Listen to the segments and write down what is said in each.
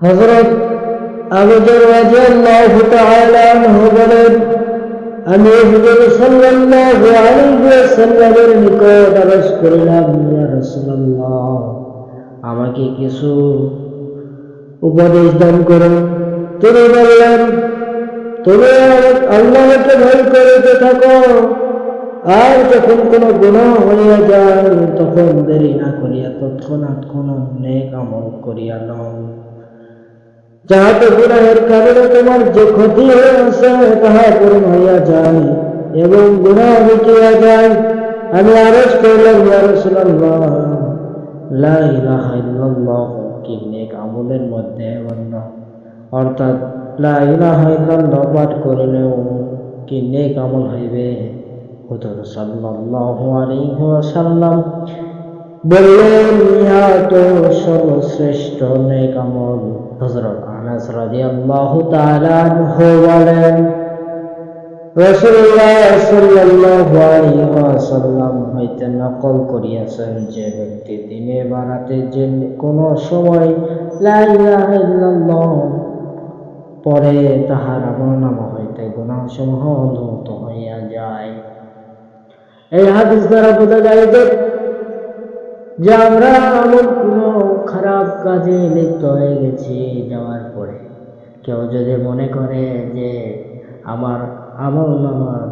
হজরত আবুজর বলেন, আমি নিকট আরজ করলাম আমাকে কিছু উপদেশ দান করুন তিনি বললেন, তুমি আল্লাহকে ভয় করিতে থাকো, আর যখন কোনো গুনাহ হইয়া যায়, তখন দেরি না করিয়া তৎক্ষণাৎ কোন নেক আমল করিয়া লও যাহাতে গুনাহের কারণে তোমার যে ক্ষতি হয়েছে তাহা পূরণ হইয়া যায় এবং গুনাহ মিটিয়া যায়। আমি আরজ করলাম ইল্লাল্লাহ, কি নেক আমলের মধ্যে অন্য। অর্থাৎ, লা ইলাহা ইল্লাল্লাহ পাঠ করলেও কি নেক আমল হইবে? হুজুর সাল্লাল্লাহু আলাইহি ওয়াসাল্লাম বললেন, ইহা তো সর্বশ্রেষ্ঠ নেক আমল। হযরত আনাস রাদিয়াল্লাহু তাআলা আনহু বলেন, রাসূলুল্লাহ সাল্লাল্লাহু আলাইহি ওয়াসাল্লাম হইতে নকল করিয়াছেন যে ব্যক্তি দিনে বানাতে যে কোনো সময় লা ইলাহা ইল্লাল্লাহ পরে তাহার আমলনামা হইতে গুনাহসমূহ অনুমত হইয়া যায়। এই হাদিস দ্বারা বোঝা যায় যে যে আমরা এমন কোনো খারাপ কাজে লিপ্ত হয়ে গেছি যাওয়ার পরে। কেউ যদি মনে করে যে আমার আমল নামার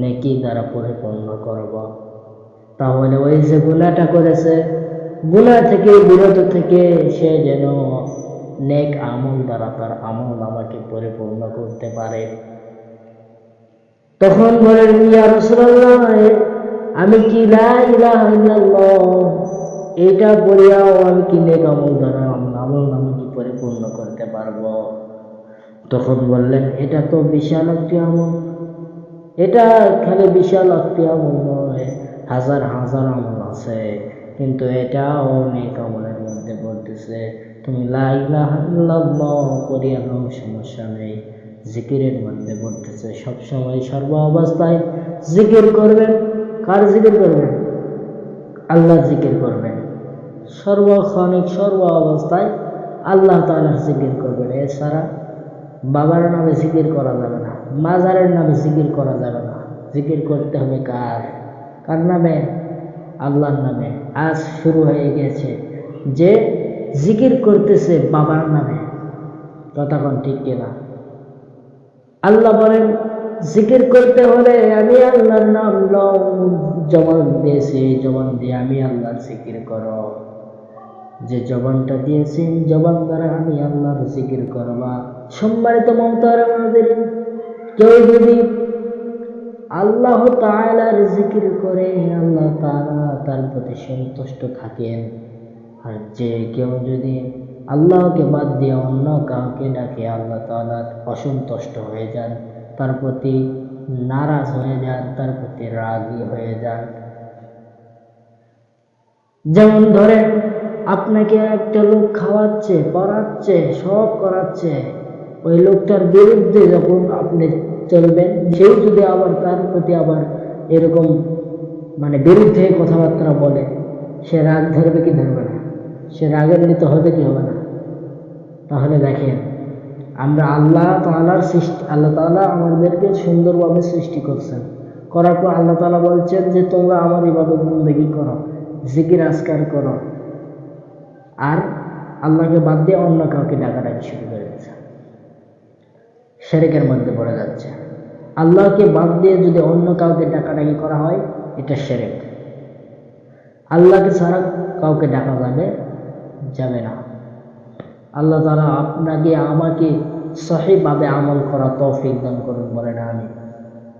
নেকি দ্বারা পরিপূর্ণ করব, তাহলে ওই যে গুণাটা করেছে গুণা থেকে, বিরত থেকে সে যেন নেক আমল দ্বারা তার আমল আমাকে পরিপূর্ণ করতে পারে। তখন বলেন, ইয়া রাসূলুল্লাহ, আমি কি লা ইলাহা ইল্লাল্লাহ এটা পড়িয়াও আমি কি নেক আমল দ্বারা আমল নামে কি পরিপূর্ণ করতে পারব? তখন বললেন, এটা তো বিশাল একটি আমল এটা খালি বিশাল একটি আমল নয়, হাজার হাজার আমল আছে। কিন্তু এটাও নেক আমলের মধ্যে পড়তেছে। তুমি পড়িয়া নাও, সমস্যা নেই। জিকিরের মধ্যে পড়তেছে। সবসময় সর্ব অবস্থায় জিকির করবেন। কার জিকির করবেন? আল্লাহ জিকির করবেন। সর্বক্ষণিক সর্ব অবস্থায় আল্লাহ তালার জিকির করবেন। এছাড়া বাবার নামে জিকির করা যাবে না, মাজারের নামে জিকির করা যাবে না। জিকির করতে হবে কার? কার নামে? আল্লাহর নামে। আজ শুরু হয়ে গেছে যে জিকির করতেছে বাবার নামে। ততক্ষণ ঠিক কিনা আল্লাহ বলেন, জিকির করতে হলে আমি আল্লাহর নাম লও, জবান দিয়েছি জবান দিয়ে আমি আল্লাহর জিকির করো যে জবানটা দিয়েছেন, জবান দ্বারা আমি আল্লাহর জিকির করবা। সম্মানিত মমতার আমাদের কেউ যদি আল্লাহ তাআলার জিকির করে, আল্লাহ তাআলা তার প্রতি সন্তুষ্ট থাকেন। আর যে কেউ যদি আল্লাহকে বাদ দিয়ে অন্য কাউকে ডাকে, আল্লাহ তাআলা অসন্তুষ্ট হয়ে যান, তার প্রতি নারাজ হয়ে যান, তার প্রতি রাগী হয়ে যান। যেমন ধরেন আপনাকে একটা লোক খাওয়াচ্ছে, পড়াচ্ছে, সব করাচ্ছে। ওই লোকটার বিরুদ্ধে যখন আপনি চলবেন সেই যদি আবার তার প্রতি আবার এরকম মানে বিরুদ্ধে কথাবার্তা বলে, সে রাগ ধরবে কি ধরবে না? সে রাগান্বিত হবে কি হবে না? তাহলে দেখেন, আমরা আল্লাহ তালার সৃষ্টি, আল্লাহ তালা আমাদেরকে সুন্দরভাবে সৃষ্টি করছেন। করার পর আল্লাহ তালা বলছেন যে, তোমরা আমার ইবাদত বন্দেগী করো, জিকির আজকার করো আর আল্লাহকে বাদ দিয়ে অন্য কাউকে ডাকাডাকি শুরু করে দিয়েছে। শেরেকের মধ্যে পড়ে যাচ্ছে। আল্লাহকে বাদ দিয়ে যদি অন্য কাউকে ডাকাডাকি করা হয়, এটা শেরেক। আল্লাহকে ছাড়া কাউকে ডাকা যাবে যাবে না। আল্লাহ তারা আপনাকে, আমাকে সহিভাবে আমল করা তৌফিক দান করুন বলেন আমি